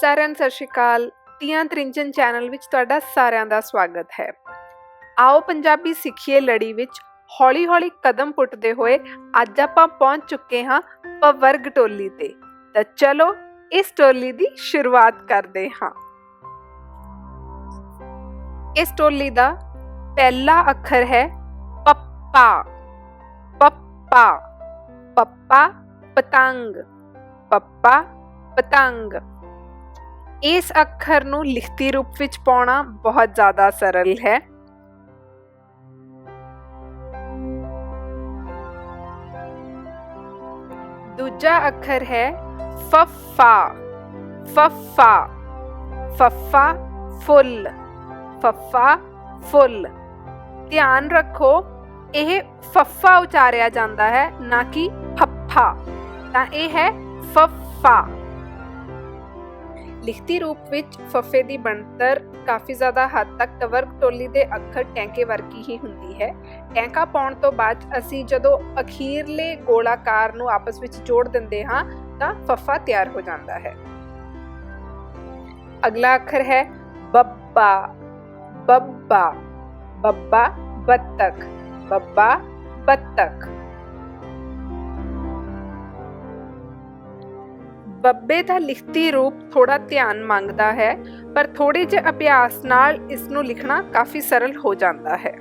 ਸਾਰਿਆਂ ਨੂੰ ਸਤਿ ਸ਼੍ਰੀ ਅਕਾਲ। ਤੀਆਂ ਤ੍ਰਿੰਜਨ ਚੈਨਲ ਵਿੱਚ ਤੁਹਾਡਾ ਸਾਰਿਆਂ ਦਾ ਸਵਾਗਤ ਹੈ। ਆਓ ਪੰਜਾਬੀ ਸਿੱਖੀਏ ਲੜੀ ਵਿੱਚ ਹੌਲੀ-ਹੌਲੀ ਕਦਮ ਪੁੱਟਦੇ ਹੋਏ ਅੱਜ ਆਪਾਂ ਪਹੁੰਚ ਚੁੱਕੇ ਹਾਂ ਪਵਰਗ ਟੋਲੀ ਤੇ। ਤਾਂ ਚਲੋ, ਇਸ ਟੋਲੀ ਦੀ ਸ਼ੁਰੂਆਤ ਕਰਦੇ ਹਾਂ। ਇਸ ਟੋਲੀ ਦਾ ਪਹਿਲਾ ਅੱਖਰ ਹੈ ਪੱਪਾ। ਪੱਪਾ। ਪੱਪਾ ਪਤੰਗ। ਪੱਪਾ ਪਤੰਗ। ਇਸ ਅੱਖਰ ਨੂੰ ਲਿਖਤੀ ਰੂਪ ਵਿੱਚ ਪਾਉਣਾ ਬਹੁਤ ਜ਼ਿਆਦਾ ਸਰਲ ਹੈ। ਦੂਜਾ ਅੱਖਰ ਹੈ ਫੱਫਾ ਫੱਫਾ ਫੱਫਾ ਫੁੱਲ ਫੱਫਾ ਫੁੱਲ। ਧਿਆਨ ਰੱਖੋ, ਇਹ ਫੱਫਾ ਉਚਾਰਿਆ ਜਾਂਦਾ ਹੈ ਨਾ ਕਿ ਫੱਫਾ। ਤਾਂ ਇਹ ਹੈ ਫੱਫਾ। ਲਿਖਤੀ ਰੂਪ ਵਿੱਚ ਫੱਫੇ ਦੀ ਬਣਤਰ ਕਾਫੀ ਜ਼ਿਆਦਾ ਹੱਦ ਤੱਕ ਤਵਰਗ ਟੋਲੀ ਦੇ ਅੱਖਰ ਟੈਂਕੇ ਵਰਗੀ ਹੀ ਹੁੰਦੀ ਹੈ। ਟੈਂਕਾ ਪਾਉਣ ਤੋਂ ਬਾਅਦ ਅਸੀਂ ਜਦੋਂ ਅਖੀਰਲੇ ਗੋਲਾਕਾਰ ਨੂੰ ਆਪਸ ਵਿੱਚ ਜੋੜ ਦਿੰਦੇ ਹਾਂ, ਤਾਂ ਫਫਾ ਤਿਆਰ ਹੋ ਜਾਂਦਾ ਹੈ। ਅਗਲਾ ਅੱਖਰ ਹੈ ਬੱਬਾ ਬੱਬਾ ਬੱਬਾ ਬੱਤਕ ਬੱਬਾ ਬੱਤਕ ਬੱਬੇ ਦਾ ਲਿਖਤੀ ਰੂਪ ਥੋੜਾ ਧਿਆਨ ਮੰਗਦਾ ਹੈ, ਪਰ ਥੋੜੇ ਜਿਹੇ ਅਭਿਆਸ ਨਾਲ ਇਸ ਨੂੰ ਲਿਖਣਾ ਕਾਫੀ ਸਰਲ ਹੋ ਜਾਂਦਾ ਹੈ।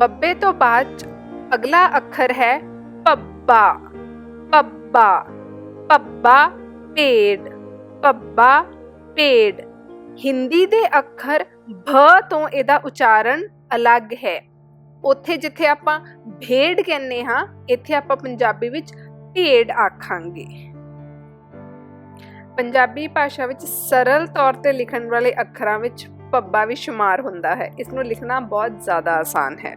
ਬੱਬੇ ਤੋਂ ਬਾਅਦ ਅਗਲਾ ਅੱਖਰ ਹੈ, ਪੱਬਾ ਪੱਬਾ ਪੱਬਾ, ਪੇੜ। ਪੱਬਾ ਭੇਡ। ਹਿੰਦੀ ਦੇ ਅੱਖਰ ਭ ਤੋਂ ਇਹਦਾ ਉਚਾਰਨ ਅਲੱਗ ਹੈ। ਉੱਥੇ ਜਿੱਥੇ ਆਪਾਂ ਭੇਡ ਕਹਿੰਨੇ ਹਾਂ, ਇੱਥੇ ਆਪਾਂ ਪੰਜਾਬੀ ਵਿੱਚ ਭੇਡ ਆਖਾਂਗੇ। ਪੰਜਾਬੀ ਭਾਸ਼ਾ ਵਿੱਚ ਸਰਲ ਤੌਰ ਤੇ ਲਿਖਣ ਵਾਲੇ ਅੱਖਰਾਂ ਵਿੱਚ ਪੱਬਾ ਵੀ ਸ਼ੁਮਾਰ ਹੁੰਦਾ ਹੈ। ਇਸ ਨੂੰ ਲਿਖਣਾ ਬਹੁਤ ਜ਼ਿਆਦਾ ਆਸਾਨ ਹੈ।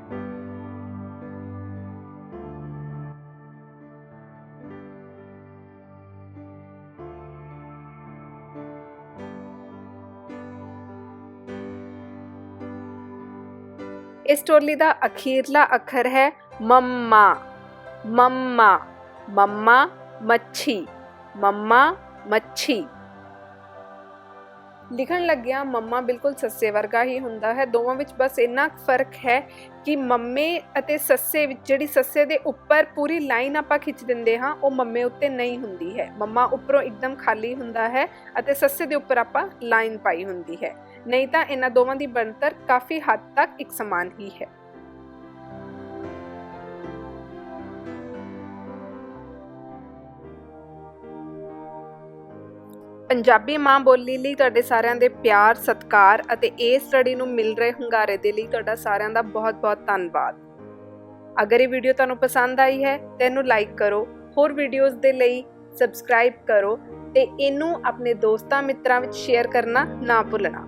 ਇਸ ਟੋਲੀ ਦਾ ਅਖੀਰਲਾ ਅੱਖਰ ਹੈ ਮੰਮਾ। ਮੰਮਾ। ਮੰਮਾ ਮੱਛੀ। ਮੰਮਾ ਮੱਛੀ। ਲਿਖਣ ਲੱਗਿਆ ਮੰਮਾ ਬਿਲਕੁਲ ਸੱਸੇ ਵਰਗਾ ਹੀ ਹੁੰਦਾ ਹੈ। ਦੋਵਾਂ ਵਿੱਚ ਬਸ ਇੰਨਾ ਫ਼ਰਕ ਹੈ ਕਿ ਮੰਮੇ ਅਤੇ ਸੱਸੇ ਵਿੱਚ ਜਿਹੜੀ ਸੱਸੇ ਦੇ ਉੱਪਰ ਪੂਰੀ ਲਾਈਨ ਆਪਾਂ ਖਿੱਚ ਦਿੰਦੇ ਹਾਂ, ਉਹ ਮੰਮੇ ਉੱਤੇ ਨਹੀਂ ਹੁੰਦੀ ਹੈ। ਮੰਮਾ ਉੱਪਰੋਂ ਇੱਕਦਮ ਖਾਲੀ ਹੁੰਦਾ ਹੈ ਅਤੇ ਸੱਸੇ ਦੇ ਉੱਪਰ ਆਪਾਂ ਲਾਈਨ ਪਾਈ ਹੁੰਦੀ ਹੈ। ਨਹੀਂ ਤਾਂ ਇਹਨਾਂ ਦੋਵਾਂ ਦੀ ਬਣਤਰ ਕਾਫੀ ਹੱਦ ਤੱਕ ਇੱਕ ਸਮਾਨ ਹੀ ਹੈ। ਪੰਜਾਬੀ ਮਾਂ ਬੋਲੀ ਲਈ ਤੁਹਾਡੇ ਸਾਰਿਆਂ ਦੇ ਪਿਆਰ, ਸਤਿਕਾਰ ਅਤੇ ਇਸ ਸਟੱਡੀ ਨੂੰ ਮਿਲ ਰਹੇ ਹੁੰਗਾਰੇ ਦੇ ਲਈ ਤੁਹਾਡਾ ਸਾਰਿਆਂ ਦਾ ਬਹੁਤ-ਬਹੁਤ ਧੰਨਵਾਦ। ਅਗਰ ਇਹ ਵੀਡੀਓ ਤੁਹਾਨੂੰ ਪਸੰਦ ਆਈ ਹੈ, ਤਾਂ ਇਹਨੂੰ ਲਾਈਕ ਕਰੋ, ਹੋਰ ਵੀਡੀਓਜ਼ ਦੇ ਲਈ ਸਬਸਕ੍ਰਾਈਬ ਕਰੋ ਤੇ ਇਹਨੂੰ ਆਪਣੇ ਦੋਸਤਾਂ, ਮਿੱਤਰਾਂ ਵਿੱਚ ਸ਼ੇਅਰ ਕਰਨਾ ਨਾ ਭੁੱਲਣਾ।